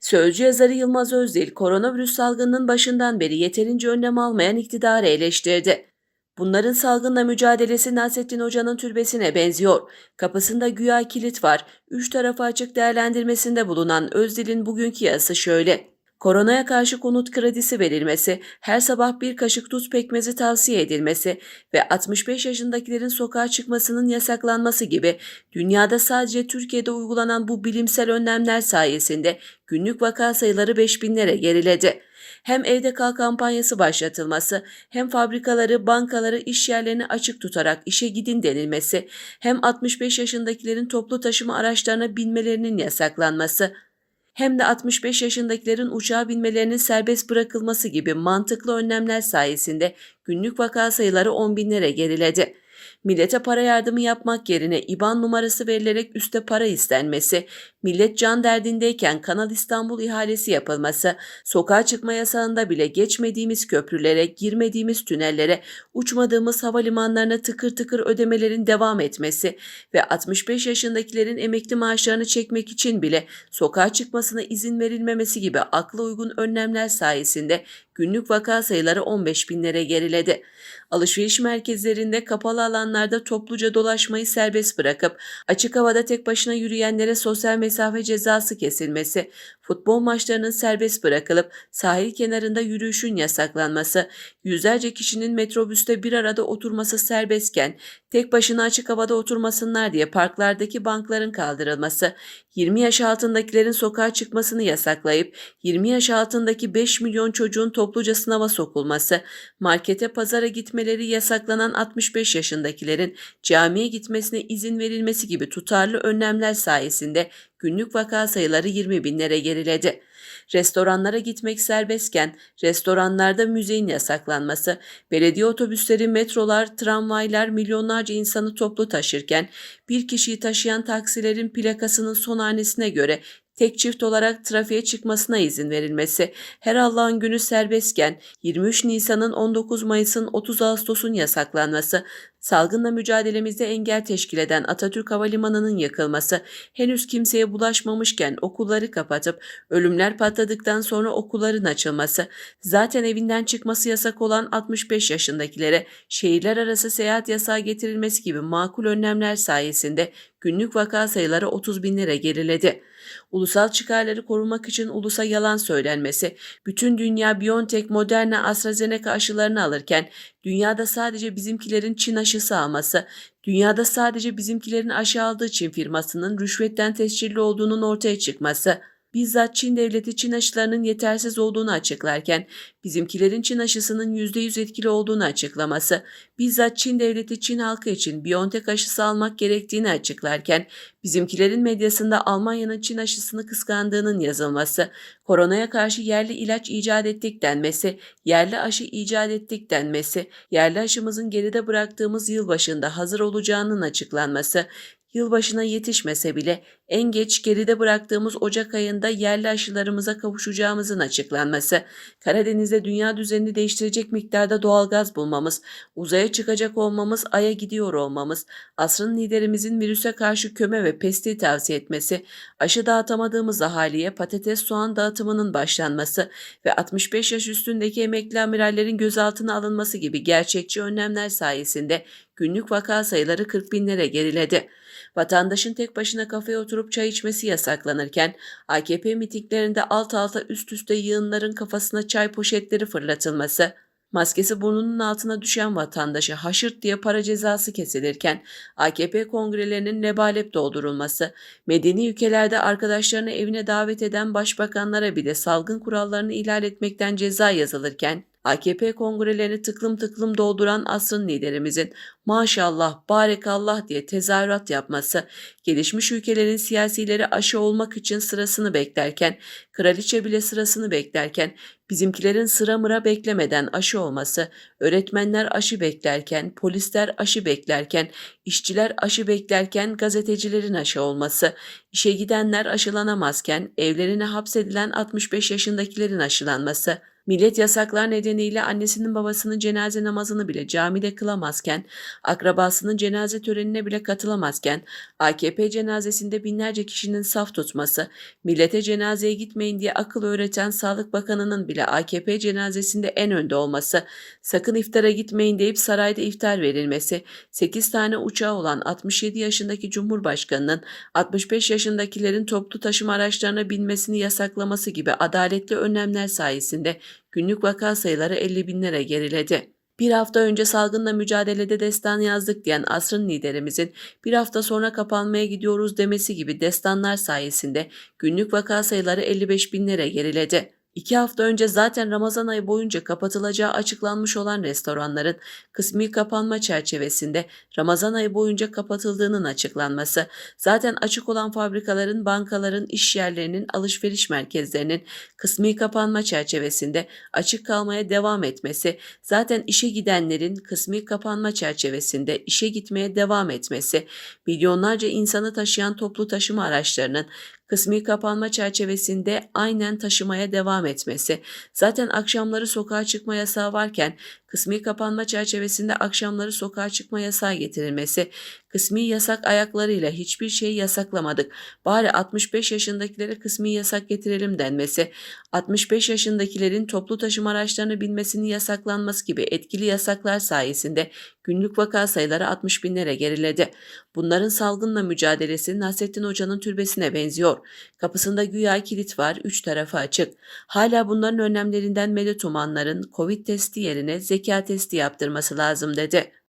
Sözcü yazarı Yılmaz Özdil, koronavirüs salgınının başından beri yeterince önlem almayan iktidarı eleştirdi. Bunların salgınla mücadelesi Nasrettin Hoca'nın türbesine benziyor. Kapısında güya kilit var. Üç tarafı açık değerlendirmesinde bulunan Özdil'in bugünkü yazısı şöyle. Koronaya karşı konut kredisi verilmesi, her sabah bir kaşık tuz pekmezi tavsiye edilmesi ve 65 yaşındakilerin sokağa çıkmasının yasaklanması gibi dünyada sadece Türkiye'de uygulanan bu bilimsel önlemler sayesinde günlük vaka sayıları 5000'lere geriledi. Hem evde kal kampanyası başlatılması, hem fabrikaları, bankaları, iş yerlerini açık tutarak işe gidin denilmesi, hem 65 yaşındakilerin toplu taşıma araçlarına binmelerinin yasaklanması, hem de 65 yaşındakilerin uçağa binmelerinin serbest bırakılması gibi mantıklı önlemler sayesinde günlük vaka sayıları 10 binlere geriledi. Millete para yardımı yapmak yerine IBAN numarası verilerek üste para istenmesi, millet can derdindeyken Kanal İstanbul ihalesi yapılması, sokağa çıkma yasağında bile geçmediğimiz köprülere, girmediğimiz tünellere, uçmadığımız havalimanlarına tıkır tıkır ödemelerin devam etmesi ve 65 yaşındakilerin emekli maaşlarını çekmek için bile sokağa çıkmasına izin verilmemesi gibi akla uygun önlemler sayesinde günlük vaka sayıları 15 binlere geriledi. Alışveriş merkezlerinde kapalı alanlarda topluca dolaşmayı serbest bırakıp açık havada tek başına yürüyenlere sosyal mesafe cezası kesilmesi, futbol maçlarının serbest bırakılıp sahil kenarında yürüyüşün yasaklanması, yüzlerce kişinin metrobüste bir arada oturması serbestken tek başına açık havada oturmasınlar diye parklardaki bankların kaldırılması, 20 yaş altındakilerin sokağa çıkmasını yasaklayıp 20 yaş altındaki 5 milyon çocuğun topluca sınava sokulması, markete pazara gitmeleri yasaklanan 65 yaşındakilerin camiye gitmesine izin verilmesi gibi tutarlı önlemler sayesinde günlük vaka sayıları 20 binlere geriledi. Restoranlara gitmek serbestken restoranlarda müzeyin yasaklanması, belediye otobüsleri, metrolar, tramvaylar milyonlarca insanı toplu taşırken bir kişiyi taşıyan taksilerin plakasının son hanesine göre tek çift olarak trafiğe çıkmasına izin verilmesi, her Allah'ın günü serbestken 23 Nisan'ın 19 Mayıs'ın 30 Ağustos'un yasaklanması, salgınla mücadelemizde engel teşkil eden Atatürk Havalimanı'nın yakılması, henüz kimseye bulaşmamışken okulları kapatıp ölümler patladıktan sonra okulların açılması, zaten evinden çıkması yasak olan 65 yaşındakilere şehirler arası seyahat yasağı getirilmesi gibi makul önlemler sayesinde günlük vaka sayıları 30 binlere geriledi. Ulusal çıkarları korumak için ulusa yalan söylenmesi, bütün dünya BioNTech, Moderna, AstraZeneca aşılarını alırken dünyada sadece bizimkilerin Çin aşısı alması, dünyada sadece bizimkilerin aşı aldığı Çin firmasının rüşvetten tescilli olduğunun ortaya çıkması, bizzat Çin devleti Çin aşılarının yetersiz olduğunu açıklarken bizimkilerin Çin aşısının %100 etkili olduğunu açıklaması, bizzat Çin devleti Çin halkı için Biontech aşısı almak gerektiğini açıklarken bizimkilerin medyasında Almanya'nın Çin aşısını kıskandığının yazılması, koronaya karşı yerli ilaç icat ettik denmesi, yerli aşı icat ettik denmesi, yerli aşımızın geride bıraktığımız yıl başında hazır olacağının açıklanması, yılbaşına yetişmese bile en geç geride bıraktığımız Ocak ayında yerli aşılarımıza kavuşacağımızın açıklanması, Karadeniz'de dünya düzenini değiştirecek miktarda doğalgaz bulmamız, uzaya çıkacak olmamız, aya gidiyor olmamız, asrın liderimizin virüse karşı köme ve pesti tavsiye etmesi, aşı dağıtamadığımız ahaliye patates soğan dağıtımının başlanması ve 65 yaş üstündeki emekli amirallerin gözaltına alınması gibi gerçekçi önlemler sayesinde günlük vaka sayıları 40 binlere geriledi. Vatandaşın tek başına kafeye oturup çay içmesi yasaklanırken AKP mitinglerinde alt alta üst üste yığınların kafasına çay poşetleri fırlatılması, maskesi burnunun altına düşen vatandaşa haşırt diye para cezası kesilirken AKP kongrelerinin lebalep doldurulması, medeni ülkelerde arkadaşlarını evine davet eden başbakanlara bile salgın kurallarını ihlal etmekten ceza yazılırken AKP kongrelerini tıklım tıklım dolduran asrın liderimizin maşallah, barekallah diye tezahürat yapması, gelişmiş ülkelerin siyasileri aşı olmak için sırasını beklerken, kraliçe bile sırasını beklerken, bizimkilerin sıra mıra beklemeden aşı olması, öğretmenler aşı beklerken, polisler aşı beklerken, işçiler aşı beklerken gazetecilerin aşı olması, işe gidenler aşılanamazken, evlerine hapsedilen 65 yaşındakilerin aşılanması, Millet yasaklar nedeniyle annesinin babasının cenaze namazını bile camide kılamazken, akrabasının cenaze törenine bile katılamazken, AKP cenazesinde binlerce kişinin saf tutması, millete cenazeye gitmeyin diye akıl öğreten Sağlık Bakanı'nın bile AKP cenazesinde en önde olması, sakın iftara gitmeyin deyip sarayda iftar verilmesi, 8 tane uçağı olan 67 yaşındaki Cumhurbaşkanı'nın 65 yaşındakilerin toplu taşıma araçlarına binmesini yasaklaması gibi adaletli önlemler sayesinde günlük vaka sayıları 50 binlere geriledi. Bir hafta önce salgınla mücadelede destan yazdık diyen asrın liderimizin bir hafta sonra kapanmaya gidiyoruz demesi gibi destanlar sayesinde günlük vaka sayıları 55 binlere geriledi. İki hafta önce zaten Ramazan ayı boyunca kapatılacağı açıklanmış olan restoranların kısmi kapanma çerçevesinde Ramazan ayı boyunca kapatıldığının açıklanması, zaten açık olan fabrikaların, bankaların, iş yerlerinin, alışveriş merkezlerinin kısmi kapanma çerçevesinde açık kalmaya devam etmesi, zaten işe gidenlerin kısmi kapanma çerçevesinde işe gitmeye devam etmesi, milyonlarca insanı taşıyan toplu taşıma araçlarının kısmi kapanma çerçevesinde aynen taşımaya devam etmesi, zaten akşamları sokağa çıkma yasağı varken kısmi kapanma çerçevesinde akşamları sokağa çıkma yasağı getirilmesi, kısmi yasak ayaklarıyla hiçbir şeyi yasaklamadık, bari 65 yaşındakilere kısmi yasak getirelim denmesi, 65 yaşındakilerin toplu taşıma araçlarını binmesinin yasaklanması gibi etkili yasaklar sayesinde günlük vaka sayıları 60 binlere geriledi. Bunların salgınla mücadelesi Nasrettin Hoca'nın türbesine benziyor. Kapısında güya kilit var, üç tarafı açık. Hala bunların önlemlerinden medet umanların Covid testi yerine zeka testi yaptırması lazım dedi.